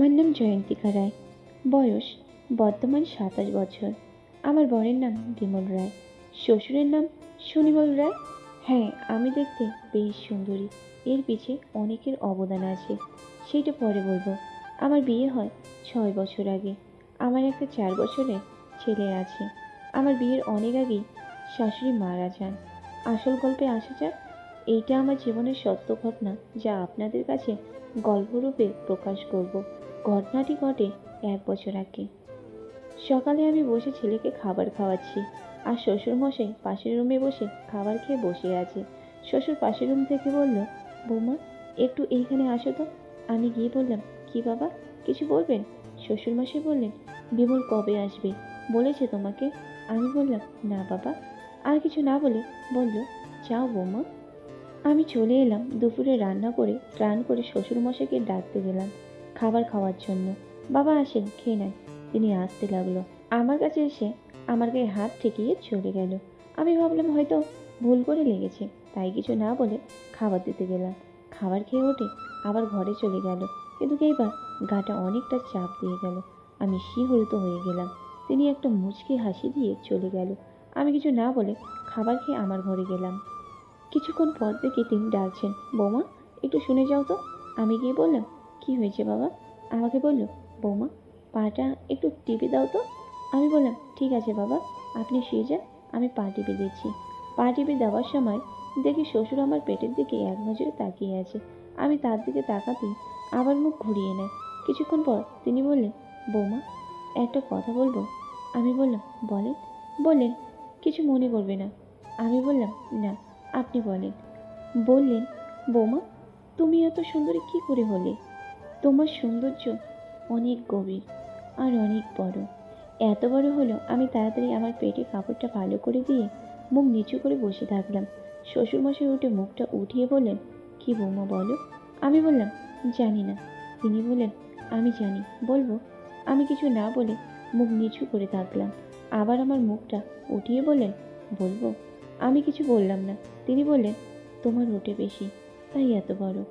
আমার নাম জয়ন্তিকা রায় বয়স, বর্তমান সাতাশ বছর। আমার বরের নাম বিমল রায়। শ্বশুরের নাম সুনিমল রায়। হ্যাঁ আমি দেখতে বেশ সুন্দরী। এর পিছে অনেকের অবদান আছে। সেইটা পরে বলব। আমার বিয়ে হয় ছয় বছর আগে। আমার একটা চার বছরের ছেলে আছে। আমার বিয়ের অনেক আগেই শাশুড়ি মারা যান। আসল গল্পে আসা যাক, এইটা আমার জীবনের সত্য ঘটনা যা আপনাদের কাছে গল্পরূপে প্রকাশ করব। ঘটনাটি ঘটে এক বছর আগে। সকালে আমি বসে ছেলেকে খাবার খাওয়াচ্ছি আর শ্বশুর মশাই পাশের রুমে বসে খাবার খেয়ে বসে আছে। শ্বশুর পাশের রুম থেকে বলল, বৌমা, একটু এইখানে আসো তো। আমি গিয়ে বললাম, কি বাবা, কিছু বলবেন? শ্বশুর মশাই বললেন, বিমল কবে আসবে? বলেছে তোমাকে? আমি বললাম, না বাবা। আর কিছু না বলে বলল যাও বৌমা। আমি চলে এলাম, দুপুরে রান্না করে, স্নান করে শ্বশুরমশাইকে ডাকতে গেলাম। খাবার খাওয়ার জন্য। বাবা আসেন খেয়ে নেন তিনি আসতে লাগল। আমার কাছে এসে আমার গায়ে হাত ঠেকিয়ে চলে গেল। আমি ভাবলাম হয়তো ভুল করে লেগেছে, তাই কিছু না বলে খাবার দিতে গেলাম। খাবার খেয়ে ওঠে আবার ঘরে চলে গেল। কিন্তু এইবার গাটা অনেকটা চাপ দিয়ে গেল। আমি শিহরিত হয়ে গেলাম। তিনি একটা মুচকি হাসি দিয়ে চলে গেল। আমি কিছু না বলে খাবার খেয়ে আমার ঘরে গেলাম। কিছুক্ষণ পর দেখি তিনি ডাকছেন, বৌমা, একটু শুনে যাও তো। আমি গিয়ে বললাম কি হয়েছে বাবা? আমাকে বলল, বৌমা, পাটা একটু টিপে দাও তো। আমি বললাম, ঠিক আছে বাবা, আপনি শুয়ে যান, আমি পা টিপে দিচ্ছি। পা টিপে দেওয়ার সময় দেখি শ্বশুর আমার পেটের দিকে এক নজরে তাকিয়ে আছে। আমি তার দিকে তাকাতেই আবার মুখ ঘুরিয়ে নেয়। কিছুক্ষণ পর তিনি বললেন, বৌমা, একটা কথা বলব? আমি বললাম, বলেন। বললেন, কিছু মনে করবে না। আমি বললাম, না, আপনি বলেন। বললেন, বৌমা, তুমি এত সুন্দরী কি করে হলে? তোমার সৌন্দর্য অনেক গভীর আর অনেক বড়। এত বড় হলো আমি তাড়াতাড়ি আমার পেটে কাপড়টা ভালো করে দিয়ে মুখ নিচু করে বসে থাকলাম। শ্বশুরমশাই উঠে মুখটা উঠিয়ে বললেন, কি বৌমা বলো? আমি বললাম, জানি না। তিনি বললেন, আমি জানি। বলব, আমি কিছু না বলে মুখ নিচু করে থাকলাম। আবার আমার মুখটা উঠিয়ে বললেন, বলব? আমি কিছু বললাম না। তিনি বললেন, তোমার ওটে বেশি, তাই এত বড়।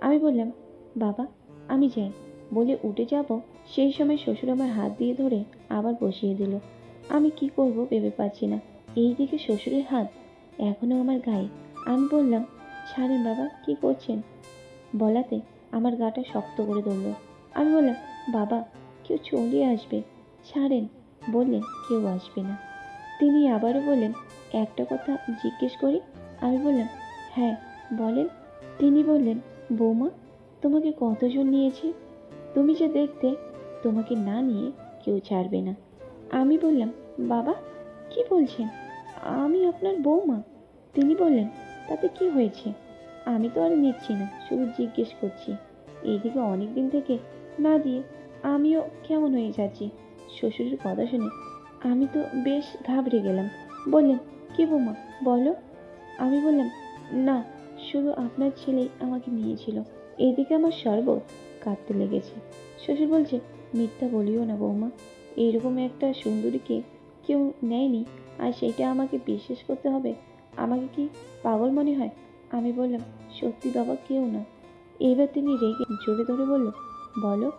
আমি বললাম, বাবা আমি যাই বলে উঠে যাব, সেই সময় শ্বশুর আমার হাত দিয়ে ধরে আবার বসিয়ে দিল। আমি কি করব ভেবে পাচ্ছি না। এই দিকে শ্বশুরের হাত এখনও আমার গায়ে। আমি বললাম, ছাড়েন বাবা, কি করছেন? বলাতে আমার গাটা শক্ত করে ধরল। আমি বললাম, বাবা, কেউ চলে আসবে। ছাড়েন। বললেন কেউ আসবে না। তিনি আবারও বললেন, একটা কথা জিজ্ঞেস করি? আমি বললাম হ্যাঁ বলেন। তিনি বললেন, বৌমা তোমাকে কতজন নিয়েছে? তুমি যে দেখতে, তোমাকে না নিয়ে কেউ ছাড়বে না। আমি বললাম, বাবা, কি বলছেন? আমি আপনার বৌমা। তিনি বললেন, তাতে কি হয়েছে? আমি তো আর নিচ্ছি না, শুধু জিজ্ঞেস করছি। এইদিকে অনেক দিন থেকে না দিয়ে আমিও কেমন হয়ে যাচ্ছি? শ্বশুরের কথা শুনে আমি তো বেশ ঘাবড়ে গেলাম। বললেন, কি বৌমা, বলো। আমি বললাম, না, শুধু আপনার ছেলেই আমাকে নিয়েছিল। এইদিকে আমার শরবত কাঁদতে লেগেছে। শ্বশুর বলছে, মিথ্যা বলিও না বৌমা। এইরকম একটা সুন্দরীকে কেউ নেয়নি আর সেইটা আমাকে বিশ্বাস করতে হবে। আমাকে কি পাগল মনে হয়? আমি বললাম, সত্যি বাবা, কেউ না। এইবার তিনি রেগে জোরে ধরে বলল, বলো,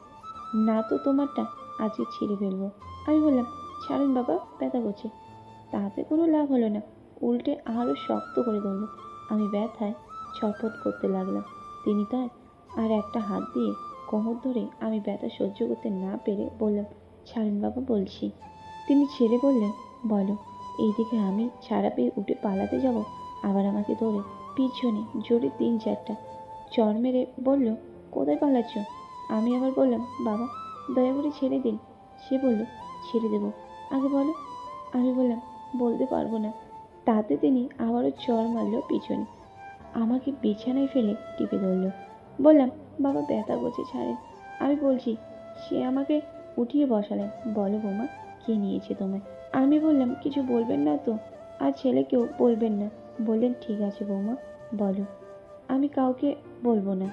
না তো তোমারটা আজকে ছিঁড়ে ফেলব। আমি বললাম, ছাড়েন বাবা, ব্যথা করছে। তাতে কোনো লাভ হলো না। উল্টে আরও শক্ত করে ধরলো। আমি ব্যথায় ছটফট করতে লাগলাম। তিনি তার আর একটা হাত দিয়ে কোমর ধরে আমি ব্যথা সহ্য করতে না পেরে বললাম, ছাড়েন বাবা, বলছি। তিনি ছেড়ে বললেন, বলো, এইদিকে আমি ছাড়া পেয়ে উঠে পালাতে যাব? আবার আমাকে ধরে পিছনে জোরে তিন চারটা চর মেরে বলল, কোথায় পালাচ্ছ? আমি আবার বললাম, বাবা, দয়া করে ছেড়ে দিন। সে বলল, ছেড়ে দেবো। আগে বলো। আমি বললাম, বলতে পারব না। তাতে তিনি আবারও চর মারল পিছনে। আমাকে বিছানায় ফেলে টিপে ধরল। বললাম, বাবা ব্যথা করছে, ছাড়েন। আমি বলছি, সে আমাকে উঠিয়ে বসালেন। বলো বৌমা, কে নিয়েছে তোমায়? আমি বললাম, কিছু বলবেন না তো, আর ছেলেকেও বলবেন না। বললেন, ঠিক আছে বৌমা, বলো। আমি কাউকে বলব না।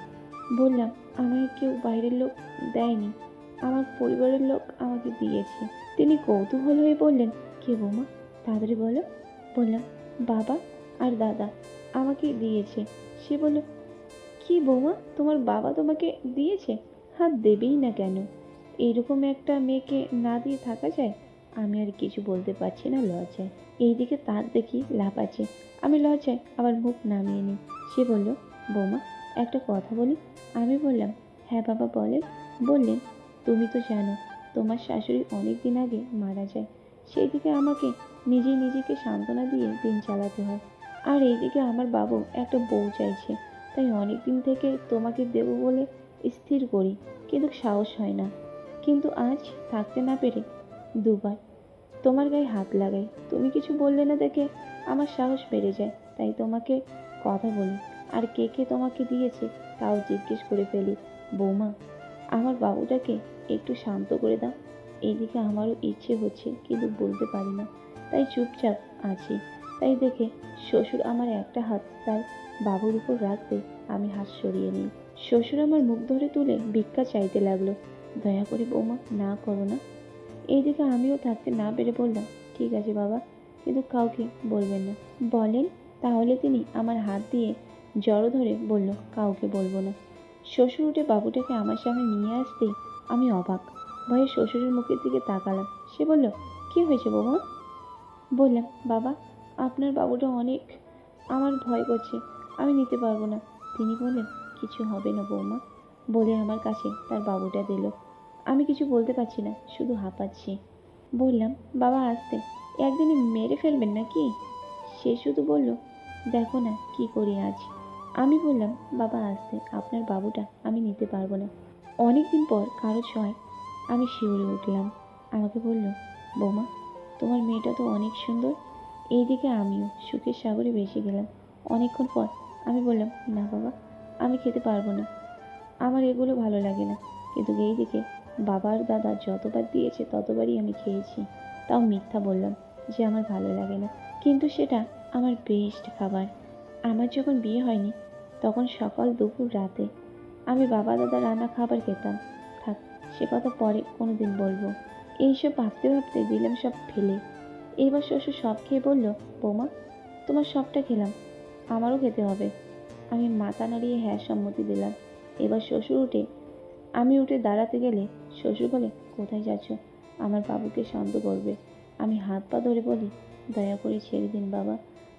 বললাম আমাকে কেউ বাইরের লোক দেয়নি, আমার পরিবারের লোক আমাকে দিয়েছে। তিনি কৌতূহল হয়ে বললেন, কে বৌমা, তাড়াতাড়ি বলো। বললাম, বাবা আর দাদা আমাকে দিয়েছে। সে বলল কি বৌমা, তোমার বাবা তোমাকে দিয়েছে? হাত দেবেই না কেন? এইরকম একটা মেয়েকে না দিয়ে থাকা যায়? আমি আর কিছু বলতে পারছি না লজ্জায়। এইদিকে তার দেখি লাফাচ্ছে আমি লজ্জায় আবার মুখ নামিয়ে নিই। সে বলল, বৌমা, একটা কথা বলি? আমি বললাম হ্যাঁ বাবা বলেন। বললেন, তুমি তো জানো, তোমার শাশুড়ি অনেক দিন আগে মারা যায়। সেই দিকে আমাকে নিজেই নিজেকে সান্ত্বনা দিয়ে দিন চালাতে হয়। আর এইদিকে আমার বাবু একটা বউ চাইছে। তাই অনেক দিন থেকে তোমাকে দেব বলে স্থির করি, কিন্তু সাহস হয় না। কিন্তু আজ থাকতে না পেরে দুবার তোমার গায়ে হাত লাগাই। তুমি কিছু বললে না দেখে আমার সাহস বেড়ে যায়, তাই তোমাকে কথা বলি। আর কে কে তোমাকে দিয়েছে তাও জিজ্ঞেস করে ফেলি। বৌমা, আমার বাবুটাকে একটু শান্ত করে দাও। এইদিকে আমারও ইচ্ছে হচ্ছে, কিন্তু বলতে পারি না। তাই চুপচাপ আছি। তাই দেখে শ্বশুর আমার একটা হাত তার বাবুর উপর রাখতে আমি হাত সরিয়ে নিই। শ্বশুর আমার মুখ ধরে তুলে ভিক্ষা চাইতে লাগল। দয়া করে বৌমা, না করো না। এইদিকে আমিও থাকতে না পেরে বললাম, ঠিক আছে বাবা। কিন্তু কাউকে বলবেন না। বলেন, তাহলে তিনি আমার হাত দিয়ে জড়ো ধরে বলল, কাউকে বলব না। শ্বশুর উঠে বাবুটাকে আমার সামনে নিয়ে আসতেই আমি অবাক। ভয়ে শ্বশুরের মুখের দিকে তাকালাম। সে বলল, কি হয়েছে বৌমা? বললাম, বাবা আপনার বাবুটা অনেক, আমার ভয় করছে, আমি নিতে পারব না। তিনি বললেন, কিছু হবে না বৌমা। বলে আমার কাছে তার বাবুটা দিল। আমি কিছু বলতে পারছি না, শুধু হাঁপাচ্ছি। বললাম, বাবা, আসতে। একদিনে মেরে ফেলবেন নাকি? সে শুধু বলল, দেখো না কি করি আজ। আমি বললাম, বাবা, আসতে। আপনার বাবুটা আমি নিতে পারব না। অনেক দিন পর কারও ছয় আমি শিউরে উঠলাম। আমাকে বলল, বৌমা, তোমার মেয়েটা তো অনেক সুন্দর এইদিকে আমিও সুখের সাগরে ভেসে গেলাম। অনেকক্ষণ পর আমি বললাম, না বাবা, আমি খেতে পারব না। আমার এগুলো ভালো লাগে না। কিন্তু এইদিকে বাবার দাদা যতবার দিয়েছে, ততবারই আমি খেয়েছি। তাও মিথ্যা বললাম যে আমার ভালো লাগে না। কিন্তু সেটা আমার বেস্ট খাবার। আমার যখন বিয়ে হয়নি, তখন সকাল দুপুর রাতে আমি বাবা দাদা রান্না খাবার খেতাম। থাক, সে কথা পরে কোনো দিন বলব। এইসব ভাবতে ভাবতে দিলাম সব ফেলে। এইবার শ্বশুর সব খেয়ে বলল, বৌমা, তোমার সবটা খেলাম, আমারও খেতে হবে। আমি মাথা নাড়িয়ে হ্যাঁ সম্মতি দিলাম। এবার শ্বশুর উঠে, আমি উঠে দাঁড়াতে গেলে শ্বশুর বলে, কোথায় যাচ্ছ? আমার বাবুকে শান্ত করবে। আমি হাত পা ধরে বলি, দয়া করে ছেড়ে দিন বাবা,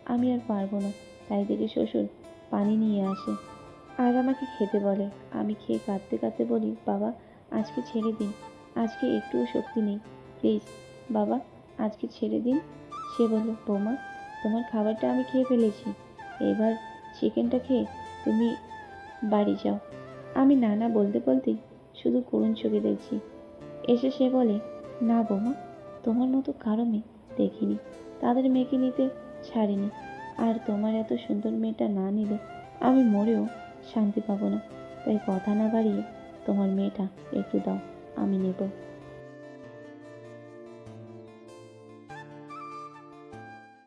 আমি আর পারব না। তাই দেখে শ্বশুর পানি নিয়ে আসে। আর আমাকে খেতে বলে, আমি খেয়ে কাঁদতে কাঁদতে বলি, বাবা, আজকে ছেড়ে দিন, আজকে একটুও শক্তি নেই, প্লিজ, বাবা। আজকে ছেড়ে দিন। সে বলল, বৌমা, তোমার খাবারটা আমি খেয়ে ফেলেছি। এবার চিকেনটা খেয়ে তুমি বাড়ি যাও। আমি না না বলতে বলতেই শুধু করুণ চোখে দেখছি। এসে সে বলে, না বৌমা, তোমার মতো কারও মেয়ে দেখিনি। তাদের মেয়েকে নিতে ছাড়িনি। আর তোমার এত সুন্দর মেয়েটা না নিলে আমি মরেও শান্তি পাবো না। তাই কথা না বাড়িয়ে তোমার মেয়েটা একটু দাও, আমি নেব।